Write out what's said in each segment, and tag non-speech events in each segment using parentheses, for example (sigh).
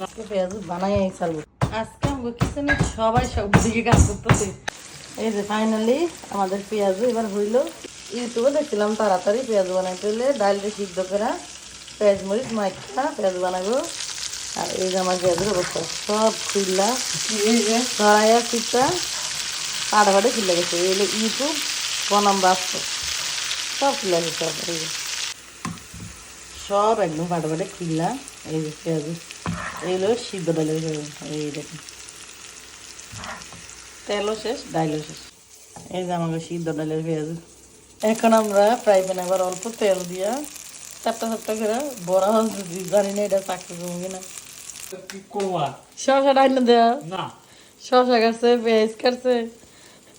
না। পেঁয়াজ বানাই চালবো এই যে পেঁয়াজ এবার ইউটিউবে দেখছিলাম তাড়াতাড়ি পেঁয়াজ ডালটা সিদ্ধ করা পেঁয়াজ মরিচ মাইকা পেঁয়াজ বানাবো আর এই যে আমার পেঁয়াজের অবস্থা সব খুললা কি এই যে ছড়াইয়া চিপটা পাড়া পাড়ে খুলে গেছে ইউটিউব বনাম বাস্তব সব খুলে গেছে। সব একদম পাড়া পাড়ে খুললা এই পেঁয়াজ এইগুলো সিদ্ধ পেঁয়াজ। এই দেখুন তেলও শেষ ডাইলও শেষ এই যে আমাকে সিদ্ধ ডালের পেঁয়াজ এখন আমরা ফ্রাই প্যানে আবার অল্প তেল দিয়া চারটা চারটা করে বড়া জানি না এটা চাকরি করব কিনা শশা ডাইনে দেওয়া না শশা কাটছে পেঁয়াজ কাটছে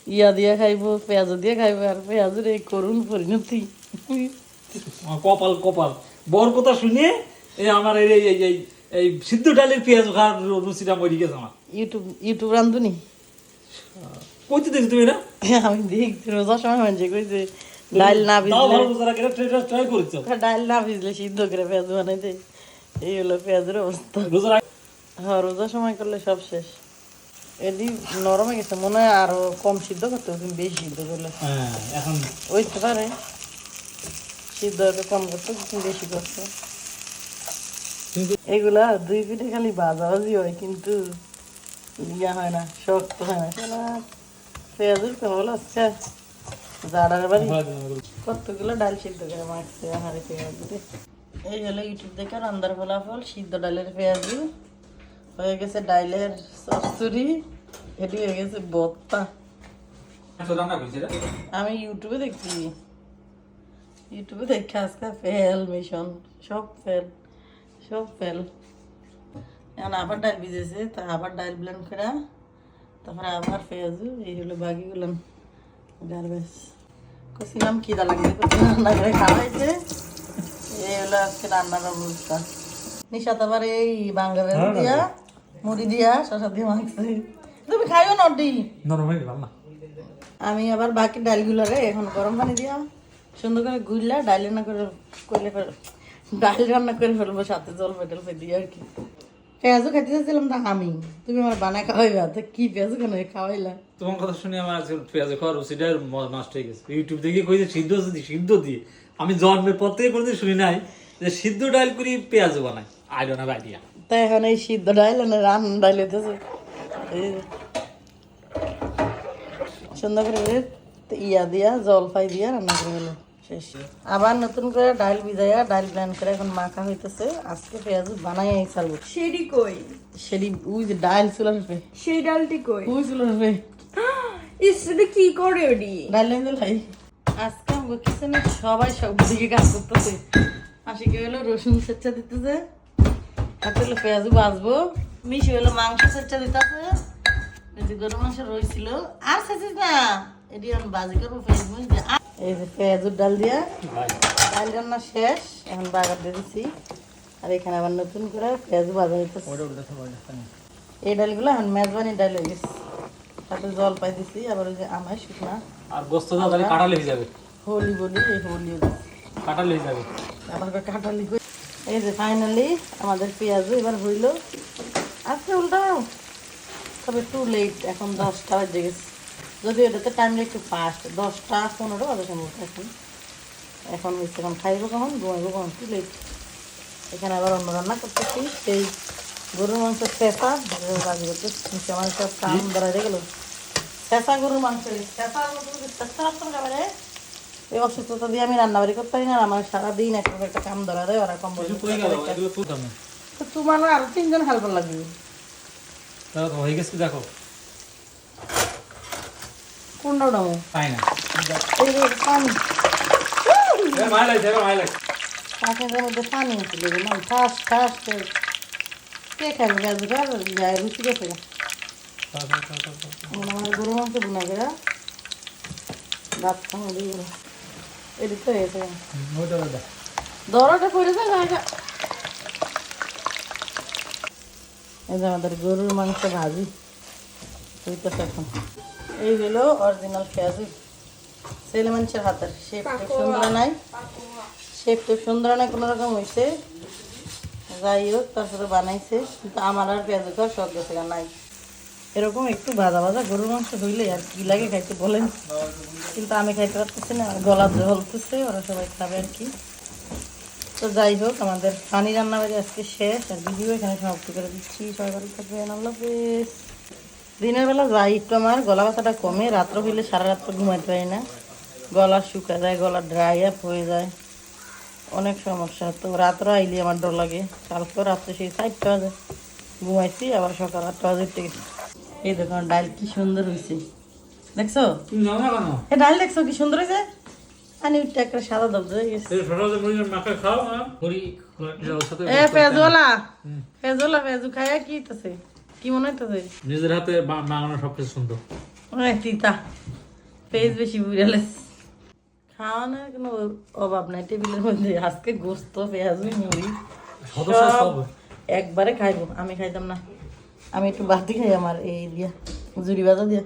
ইয়া দিয়ে খাইবো পেঁয়াজ দিয়ে খাইবো আর পেঁয়াজের এই করুন পরিণতি কপাল কপাল বর কথা শুনে এই আমার এই এই এই এই সিদ্ধ ডালের পেঁয়াজ খাওয়ার রুচিটা মরি গেছে আমার ইউটিউব ইউটিউব রান্ধুনি কইতে দেখছ তুমি না? আমি দেখছি রোজার সময় মানুষে কইছে ডাল না ভিজলে ট্রাই করেছ ডাল না ভিজলে সিদ্ধ করে পেঁয়াজ বানাইতে এই হলো পেঁয়াজের অবস্থা। রোজার হ্যাঁ রোজার সময় করলে সব শেষ। এদি নরম হয়ে গেছে মনে হয় আরও কম সিদ্ধ করতে বেশি সিদ্ধ করলে। হ্যাঁ এখন হইতে পারে। সিদ্ধ কম করতে বেশি করছ। কিন্তু এগুলা দুই পিঠে খালি ভাজাভাজি হয় কিন্তু ইয়া হয় না শক্ত হয় না। শালা পেঁয়াজের আজকে জাড়ার বাড়ি। কতগুলো ডাল সিদ্ধ করে মাখছে আমার পেঁয়াজ দিয়ে। এই হলো ইউটিউব দেখে রান্দার ফলাফল সিদ্ধ ডালের পেঁয়াজি। হয়ে গেছে ডাইলের চচ্চড়ি। এটি হয়ে গেছে বত্তা আমি ইউটিউবে দেখছি। ইউটিউবে দেখে আজকে ফেল মিশন সব ফেল সব ফেল। এখন আবার ডাল ভিজেছে তা আবার ডাল ব্লেন্ড করা তারপরে আবার পেঁয়াজু এই হলো বাকিগুলো। গার্বেজ কছিলাম খিদা লাগবে কচি রান্না করে খাওয়াইছে এই হলো আজকে রান্নার অবস্থা। নিশাত আবার এই বেল দিয়া মুড়ি দিয়া শশা দিয়ে মাখছে। তুমি খাইও নডি নরম হয়ে গেলাম না আমি আবার বাকি ডালগুলোরে এখন গরম পানি দিয়া সুন্দর করে গুললা ডাল রান্না করে করলে ডাল রান্না করে ফেলব সাথে জল পেটল দিয়ে আর কি। পেঁয়াজও খাইতে চাইছিলাম তা আমি। তুমি আমার বানায় খাওয়াইবা তো কি পেঁয়াজ কেন খাওয়াইলা? তোমার কথা শুনে আমার আজকে পেঁয়াজ খাওয়ার রুচিটা নষ্ট হয়ে গেছে। ইউটিউব দেখে কইছে সিদ্ধ যদি সিদ্ধ দিয়ে। আমি জন্মের পর থেকে কোনোদিন শুনি নাই যে সিদ্ধ ডাল করি পেঁয়াজ বানাই আই ডোন্ট হ্যাভ আইডিয়া তাই এখন এই সিদ্ধ ডাইল না রান্না ডাইল হইতেছে। সুন্দর করে তে ইয়া দিয়া জলপাই দিয়া রান্না করে গেল। শেষ। আবার নতুন করে ডাল ভিজাইয়া ডাল ব্লেন্ড করে এখন মাখা হইতেছে। আজকে পেঁয়াজ বানাই চালবো সেটি কই? সেটি উই যে ডাল চুলা রূপে সেই ডালটি কই? উই চুলা রূপে (gasps) ইসরে কি করে ওডি? ডাল লেন লাই। আজকে আমাকে কিচেনে সবাই সব দিকে কাজ করতেছে। মাসি কি হলো রসুন সেচ্চা দিতেছে। হাতে হলো পেঁয়াজ ভাজবো। মিশি হলো মাংস সেচ্চা দিতেছে। গরু মাংস রয়েছিল। আর সেচিস না। এটি এখন বাজি করব পেঁয়াজ মরিচ দিয়ে। এই যে পেঁয়াজের ডাল দিয়া ডাল রান্না শেষ এখন বাগার আর এখানে আবার নতুন করে পেঁয়াজ ভাজা হইতেছে। এই ডালগুলো এখন মেজবানি ডাল হয়ে গেছে। তাতে জল পাই দিছি আবার ওই যে আমায় শুকনা আর গোস্ত দাও তাহলে কাটালে হয়ে যাবে হোলি বলি এই হোলি হয়ে যাবে আবার কাঁঠালি এই যে ফাইনালি আমাদের পেঁয়াজ এবার হইল। আজকে উল্টাও। তবে টু লেট এখন দশটা বাজে গেছে। যদি এটাতে টাইমটা একটু ফাস্ট দশটা পনেরো বাজে সম্ভবত এখন এখন হচ্ছে এখন খাইবো কখন? ঘুমাইবো কখন? টু লেট এখানে আবার অন্য রান্না করতেছি। সেই গরুর মাংস চেঁচা বাজি করতে আমার সব কাম দাঁড়াই গেলো। চেঁচা গরুর মাংস চেঁচা হবে এই অসুস্থতা দিয়ে আমি রান্না বাড়ি করতে পারি না আমার সারাদিন একটা একটা কাম ধরা দেয় ওরা কম তো তোমার আরও তিনজন হেল্পার লাগবে। হয়ে গেছে দেখো। কোনটা উঠাবো তাই না পাশের মধ্যে পানি আছে দেবে না ফার্স্ট ফার্স্ট কে খাবে? গাছটা যায় রুচি গেছে আমার গরু মাংস বুনা করে। ভাত খাওয়া দিয়ে গেল। এদিক তো হয়েছে। দরটা করে যায় জায়গা এই যে আমাদের গরুর মাংস ভাজি। হইতেছে এখন। এই হলো অরিজিনাল পেঁয়াজি ছেলে মানুষের হাতের শেপ টেপ সুন্দর নাই। শেপ টেপ সুন্দর নাই কোনো রকম হয়েছে যাই হোক তারপরে বানাইছে। কিন্তু আমার আর পেঁয়াজ খাওয়ার শখ গেছে নাই। এরকম একটু ভাজা ভাজা গরুর মাংস হইলে আর কি লাগে খাইতে বলেন। কিন্তু আমি খাইতে পারতেছি না গলা জ্বলতেছে ওরা সবাই খাবে আর কি। তো যাই হোক আমাদের পানি রান্না বাড়ি আজকে শেষ আর ভিডিও এখানে সমাপ্ত করে দিচ্ছি। সবাই ভালো থাকবেন আল্লাহ হাফেজ। দিনের বেলা যাই একটু আমার গলা ব্যথাটা কমে রাত্র হইলে সারা রাত্র ঘুমাইতে পারি না। গলা শুকা যায় গলা ড্রাই আপ হয়ে যায়। অনেক সমস্যা। তো রাত্র আইলে আমার ডর লাগে। কালকে রাত্রে সেই চারটা বাজে। ঘুমাইছি আবার সকাল আটটা বাজে উঠতে গেছি। এই দেখো ডাল কি সুন্দর হয়েছে দেখছ? এই ডাল দেখছ কি সুন্দর হয়েছে আনি উঠতে একটা সাদা দব হয়ে গেছে। এ পেঁয়াজওয়ালা। পেঁয়াজওয়ালা পেঁয়াজু খাইয়া কি হইতেছে? কি মনে হইতেছে নিজের হাতে বানানো সবকিছু সুন্দর। অনেক তিতা। পেঁয়াজ বেশি বুড়ালেস খাওয়ানোর কোনো অভাব নাই টেবিলের মধ্যে। আজকে গোস্ত পেঁয়াজু মুড়ি সব একবারে খাইবো। আমি খাইতাম না। আমি একটু বাতি খাই আমার এই দিয়া জুড়ি বাজা দিয়া।